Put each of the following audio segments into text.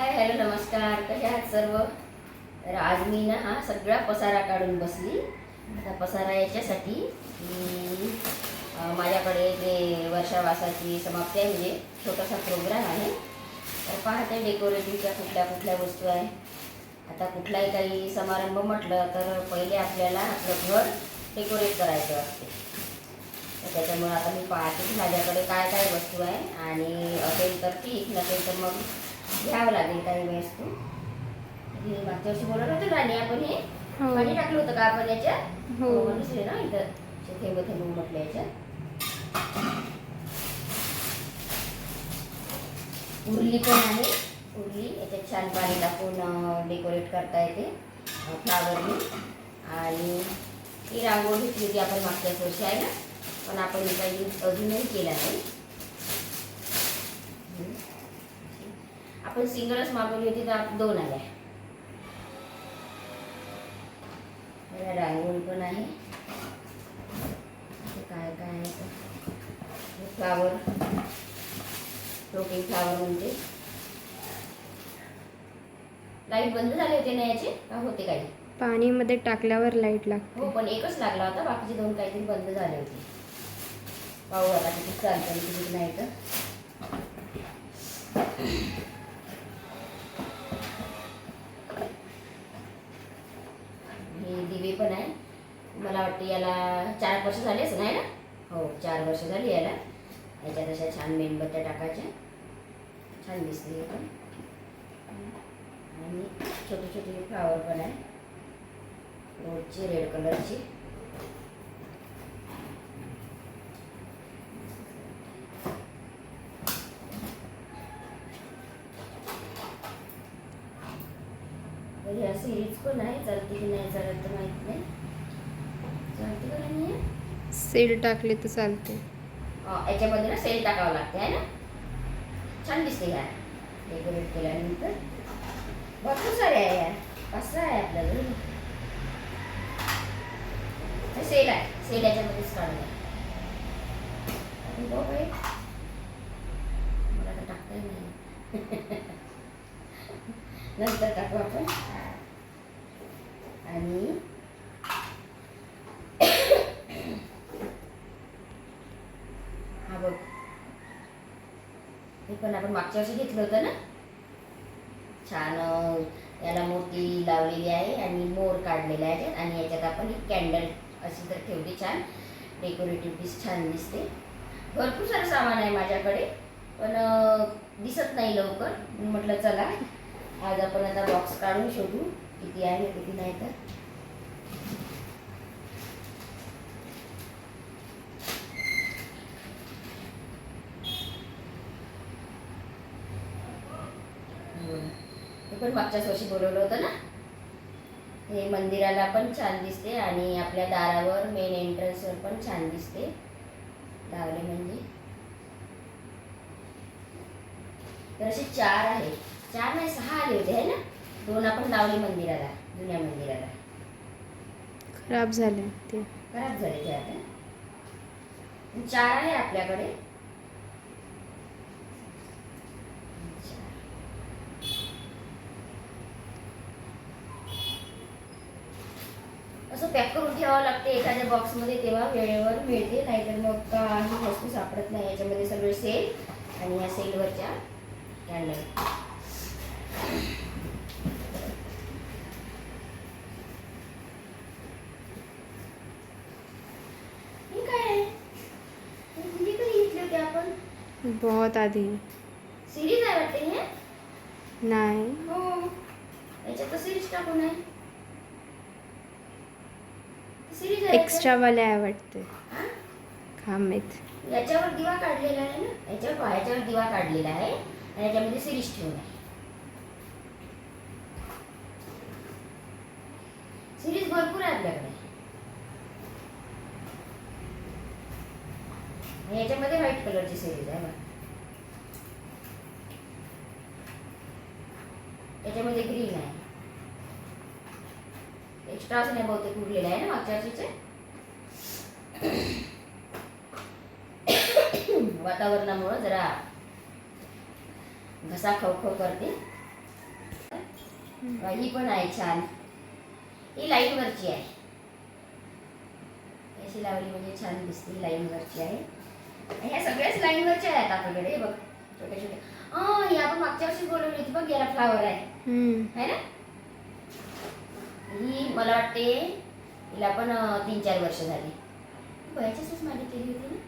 नमस्कार कशा आहात सर्व तर आज मी ना हा सगळा पसारा काढून बसली. आता पसारा याच्यासाठी की माझ्याकडे जे वर्षावासाची समाप्ती आहे म्हणजे छोटासा प्रोग्राम आहे. तर पाहते डेकोरेटिव्हच्या कुठल्या कुठल्या वस्तू आहे. आता कुठलाही काही समारंभ म्हटलं तर पहिले आपल्याला आपलं घर डेकोरेट करायचं असते. तर त्याच्यामुळे आता मी पाहते की माझ्याकडे काय काय वस्तू आहे आणि असेल तर ठीक नसेल तर मग घ्यावं लागेल काही वस्तू हे मागच्या वर्षी बोलत होते राणी आपण हे. हो. पाणी टाकलं होतं का आपण याच्यात? हो. दिसले ना इथं. असे थेंब थेंब म्हटलं याच्यात. उरली पण आहे. उरली. याच्यात छान पाणी टाकून डेकोरेट करता येते फ्लावरनी आणि ही रांगोळी घेतली होती आपण मागच्याच वर्षी आहे ना? पण आपण ही काही अजूनही केला नाही. आपण सिंगलच मागवली होती तर दोन आल्या. रांगोळी पण आहे. काय काय आहे तर. फ्लावर फ्लोटिंग फ्लावर म्हणजे लाइट बंद झाले होते ना याचे? का होते काही? पाणीमध्ये टाकल्यावर लाइट लागते. हो पण एकच लागला होता. बाकीचे दोन काहीतरी बंद झाले होते. पाहू आता किती चालतं किती नाही तर. वर्ष झालेच नाही ना? हो चार वर्ष झाली याला. याच्यात अशा छान मेणबत्त्या टाकायच्या. छान दिसते पण. आणि छोटे छोटे फ्लावर पण आहे. रोजची रेड कलरची. तर ह्या सिरीज पण आहे. चालते की नाही चालत माहीत नाही. सेल टाकले तर चालते याच्यामध्ये ना सेल टाकावं लागते आहे ना? छान दिसते यार. डेकोरेट केल्यानंतर. भरपूर सारे आहे यार. कसं आहे आपल्याला? सेल आहे. सेल याच्यामध्येच काढून आहे. मला तर टाकता येत नाही. नंतर टाकू आपण. आणि हा बघ हे पण आपण मागच्या वर्षी घेतलं होतं ना? छान याला मोती लावलेली आहे आणि मोर काढलेले आहेत आणि याच्यात आपण एक कॅन्डल अशी तर ठेवली छान. डेकोरेटिव्ह पीस छान दिसते. भरपूर सारं सामान आहे माझ्याकडे पण दिसत नाही लवकर. म्हटलं चला आज आपण आता बॉक्स काढून शोधू किती आहे किती नाही तर हम्म. हे पण मागच्याच वर्षी बोलवलं होतं ना? हे मंदिराला पण छान दिसते आणि आपल्या दारावर मेन एंट्रन्सवर पण छान दिसते. लावले म्हणजे. तर असे चार आहे चार नाही सहा आले होते है ना? दोन आपण लावले मंदिराला जुन्या मंदिराला. खराब झाले ते खराब झाले ते आता. चार आहे आपल्याकडे असं पॅक करून ठेवावं लागते एखाद्या बॉक्समध्ये तेव्हा वेळेवर मिळते. नाहीतर मग काही वस्तू सापडत नाही. याच्यामध्ये सगळे सेल आणि या सेलवरच्या कॅन्डल बहुत आधी. सिरीज आहे वाटते नाही. हो. याच्यात सिरीज टाकून आहे सिरीज आहे एक्स्ट्रावाले आहे वाटते हा? याच्यावर दिवा काढलेला आहे ना? याच्यावर पहा, याच्यावर दिवा काढलेला आहे. आणि याच्यामध्ये सिरीज ठेवून आहे. सिरीज भरपूर आहे आपल्याकडे. आणि याच्यामध्ये व्हाईट कलरची सिरीज आहे बघा. याच्यामध्ये ग्रीन आहे. एक्स्ट्रा असं नाही बहुतेक उरलेलं आहे ना मागच्या वर्षीचे? वातावरणामुळं जरा घसा खवखव करते. ही पण आहे छान. ही लाईनवरची आहे. अशी लावली म्हणजे छान दिसते लाईनवरची आहे. ह्या सगळ्याच लाईनवरच्या आहेत आपल्याकडे बघ. छोटे छोटे हा आपण मागच्या वर्षी बोलवली होती बघ याला फ्लावर आहे. है ना? ही मला वाटते हिला पण तीन चार वर्ष झाली. वयाचीच माझी केली होती ना?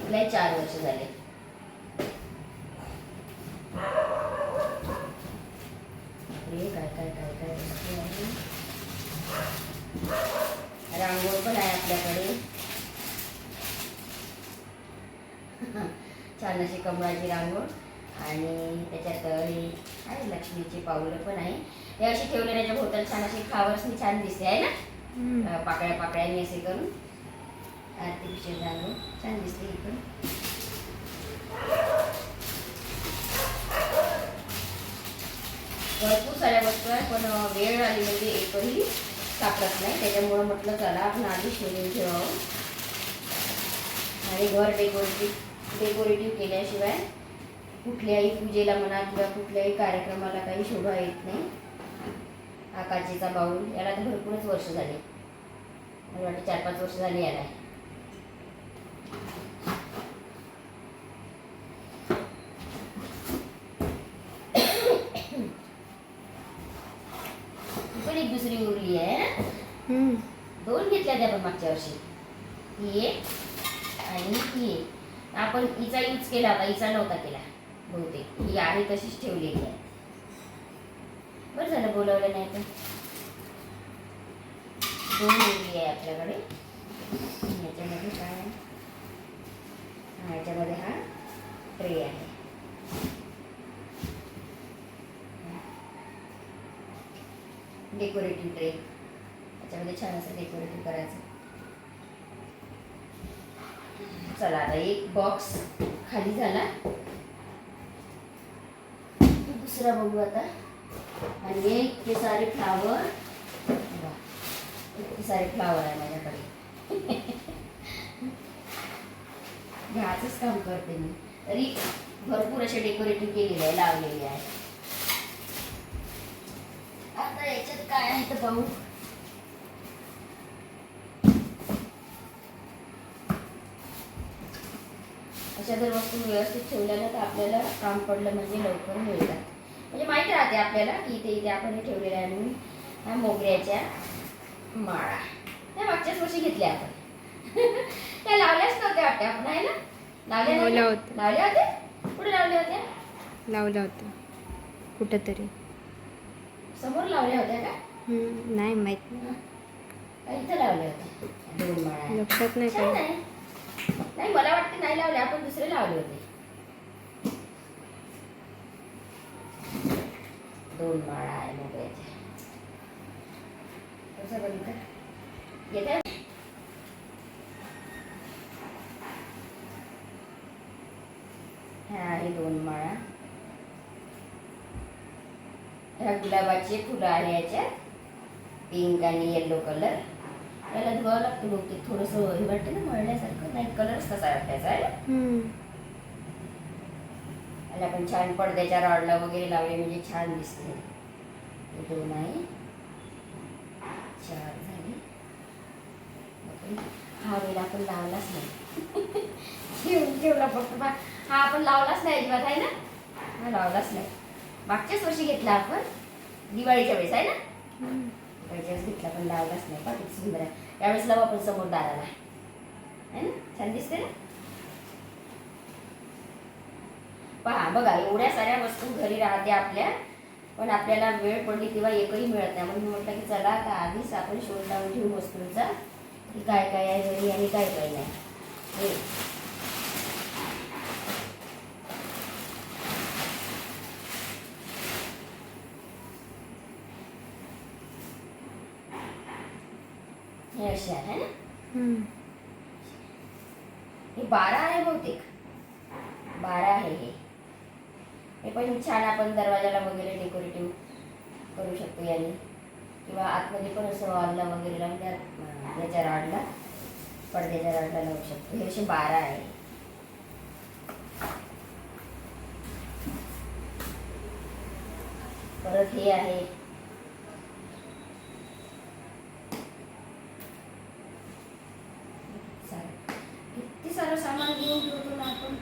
तिला चार वर्ष झाले. काय काय काय काय रांगोळ पण आहे आपल्याकडे. छान अशी कमळाची रांगोळ. आणि त्याच्यात हे आहे लक्ष्मीची पावलं पण आहे. हे अशी ठेवले त्याच्या भोवताल छान अशी फ्लावर्सनी छान दिसते आहे ना? पाकळ्या पाकळ्यांनी असे करून आर्टिफिशियल रांगोळ छान दिसते ही पण भरपूर साऱ्या वस्तू आहेत पण वेळ आली म्हणजे एकही सापडत नाही. त्याच्यामुळं म्हटलं चला आपण आधी शोधून ठेवावं आणि घर डेकोरेटिव्ह डेकोरेटिव्ह केल्याशिवाय कुठल्याही पूजेला म्हणा किंवा कुठल्याही कार्यक्रमाला काही शोभा येत नाही. हा काचेचा बाऊल याला तर भरपूरच वर्ष झाली. मला वाटतं चार पाच वर्ष झाली याला. पण एक दुसरी उरली आहे. दोन घेतल्या त्या आपण मागच्या वर्षी. ही एक आणि ही एक. आपण हिचा यूज केला होता हिचा नव्हता केला. बहुतेक. ही आहे तशीच ठेवलेली आहे. बरं झालं बोलावलं नाही तर. दोन मुली आहे आपल्याकडे. याच्यामध्ये काय ह्याच्यामध्ये हा, याच्यामध्ये हा ट्रे आहे. डेकोरेटिव्ह ट्रे त्याच्यामध्ये छान असं डेकोरेटिव्ह करायचं. चला आता एक बॉक्स खाली झाला. दुसरा बघू आता. आणि हे इतके सारे फ्लावर इतके सारे फ्लावर आहे माझ्याकडे. घ्यायचंच काम करते मी. तरी भरपूर असे डेकोरेटिव्ह केलेले आहे लावलेले आहे. आता याच्यात काय आहे तर पाहू. अशा जर वस्तू व्यवस्थित ठेवल्या ना तर आपल्याला काम पडलं म्हणजे लवकर मिळतात. म्हणजे माहीत राहते आपल्याला की इथे इथे आपण हे ठेवलेलं आहे म्हणून. मोगऱ्याच्या माळा. त्या मागच्याच वर्षी घेतल्या आपण. त्या लावल्याच नव्हत्या वाटत्या आपण आहे ना? लावल्या लावल्या? होत्या. लावल्या होत्या? कुठे लावल्या होत्या? लावला होता कुठंतरी. समोर लावल्या होत्या का. नाही माहीत. नाही. इथं लावल्या होत्या. दोन माळा. लक्षात नाही नाही मला वाटतं नाही लावले आपण दुसरे लावले होते. दोन माळा आहे मोगऱ्याच्या कसं बघितलं येते ह्या आहे दोन माळा ह्या गुलाबाचे फुलं आहे याच्यात पिंक आणि येल्लो कलर याला धुवावं लागतं बहुतेक थोडंसं हे वाटतं ना मळण्यासारखं नाही कलर कसा वाटायचा आहे आणि आपण छान पडद्याच्या रॉडला वगैरे लावले म्हणजे छान दिसते. हे दोन आहे. चार झाले. हा वेळ आपण लावलाच नाही. ठेवून ठेवला फक्त बा हा आपण लावलाच नाही अजिबात आहे ना? हा लावलाच नाही. मागच्याच वर्षी घेतला आपण. दिवाळीच्या वेळेस आहे ना? दिवाळीच्या वेळेस घेतला पण लावलाच नाही. पण सुंदर आहे. यावेळेस लावू आपण समोर दाराला आहे ना? छान दिसते ना? पहा बघा एवढ्या साऱ्या वस्तू घरी राहते आपल्या पण आपल्याला वेळ पडली तेव्हा एकही मिळत नाही. म्हणून म्हटलं की चला आता आधीच आपण शोध लावून ठेवू वस्तूंचा की काय काय आहे घरी आणि काय काय नाही. हे. हे असे आहे ना हम्म. हे बारा आहे बहुतेक बारा आहे हे हे छान आपण दरवाजाला वगैरे डेकोरेटिव्ह करू शकतो याने. किंवा आतमध्ये पण असं वॉलला वगैरे लावून त्या याच्या राडला पडद्याच्या राडला लावू शकतो. हे असे बारा आहे परत हे आहे सारं- किती सारं सामान घेऊन ठेवतो ना आपण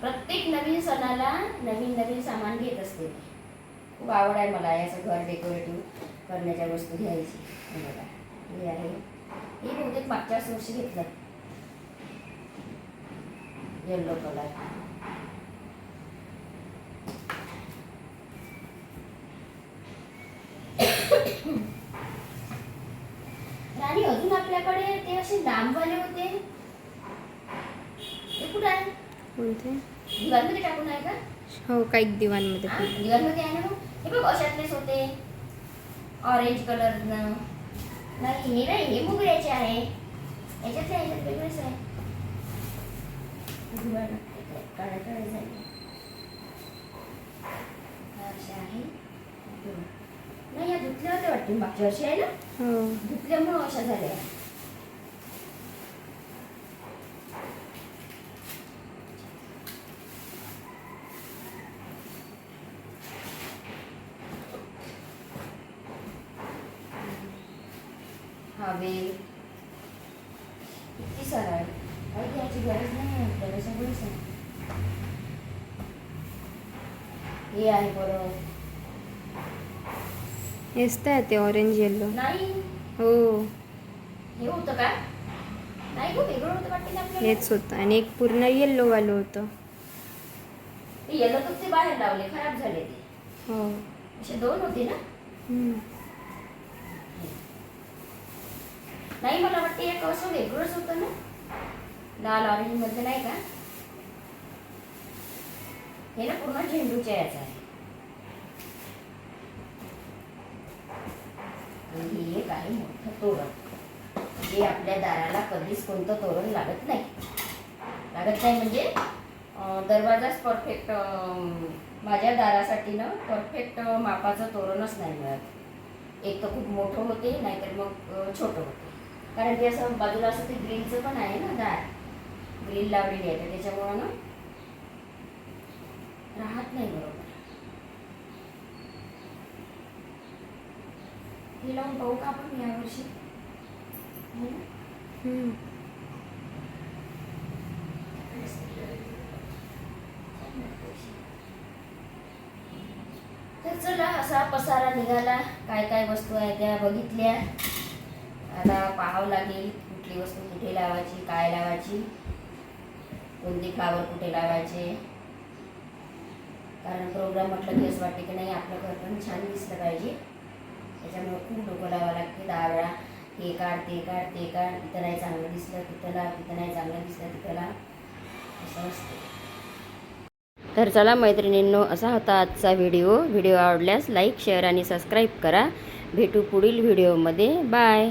प्रत्येक नवीन सणाला नवीन नवीन सामान घेत असते. खूप आवड आहे मला याचं घर डेकोरेटिव्ह करण्याच्या वस्तू घ्यायची. हे बघा हे आहे. हे बहुतेक मागच्याच वर्षी घेतलं. येल्लो कलर आणि अजून आपल्याकडे ते असे लांबवाले होते? ते कुठं आहे? कोणते? दिवाणमध्ये टाकून आहे का? हो काही दिवाणमध्ये पण. दिवाणमध्ये आहे ना हे बघ अशातलेच होते. ऑरेंज कलरनं नाही हे नाही हे मोगऱ्याचे आहे. याच्यातले ह्याच्यात वेगळेच आहे. दिवाण. काळ्या काळ्या झाले. आहे. नाही या धुतल्या होत्या वाटते मागच्या वर्षी आहे ना? हो. धुतल्यामुळं अशा झाल्या. हा वेल किती सारा आहे काही घ्यायची गरज नाही आपल्याला सगळंच आहे हे आहे बरं हेच तर आहे ते ऑरेंज येल्लो नाही हो हे होतं का नाही गो वेगळं होतं वाटतं ना आपल्याला हेच होतं आणि एक पूर्ण येल्लोवालं होतं ते येलो तर ते बाहेर लावले खराब झाले ते हो असे दोन होते ना नाही मला वाटते एक असं वेगळंच होतं ना? लाल ऑरेंजमध्ये नाही का? हे ना पूर्ण झेंडूच्या याचं आहे. हे एक आहे मोठं तोरण. जे आपल्या दाराला कधीच कोणतं तोरण लागत नाही. लागत नाही म्हणजे दरवाजाच परफेक्ट माझ्या दारासाठी ना परफेक्ट मापाचं तोरणच नाही मिळत. एक तर खूप मोठं होते नाहीतर मग छोटं होते. कारण ते असं बाजूला असं ते ग्रिलचं पण आहे ना दार ग्रिल लावलेली आहे तर त्याच्यामुळं ना राहत नाही बरोबर. हे लावून पाहू का आपण यावर्षी? है. तर चला असा पसारा निघाला. काय काय वस्तू आहे त्या बघितल्या. आता पाहावं लागेल कुठली वस्तू कुठे लावायची काय लावायची कोणती फ्लावर कुठे लावायचे. कारण प्रोग्राम म्हटलं की असं वाटते की नाही आपलं घर पण छान दिसलं पाहिजे. त्याच्यामुळे खूप डोकं लावावं लागते. दहा वेळा हे काढ ते काढ ते काढ तिथं नाही चांगलं दिसलं तिथं लाव तिथं नाही चांगलं दिसलं तिथं लाव. असं असतं. तर चला मैत्रिणींनो असा होता आजचा व्हिडिओ. व्हिडिओ आवडल्यास लाईक शेअर आणि सबस्क्राईब करा. भेटू पुढील व्हिडिओमध्ये. बाय.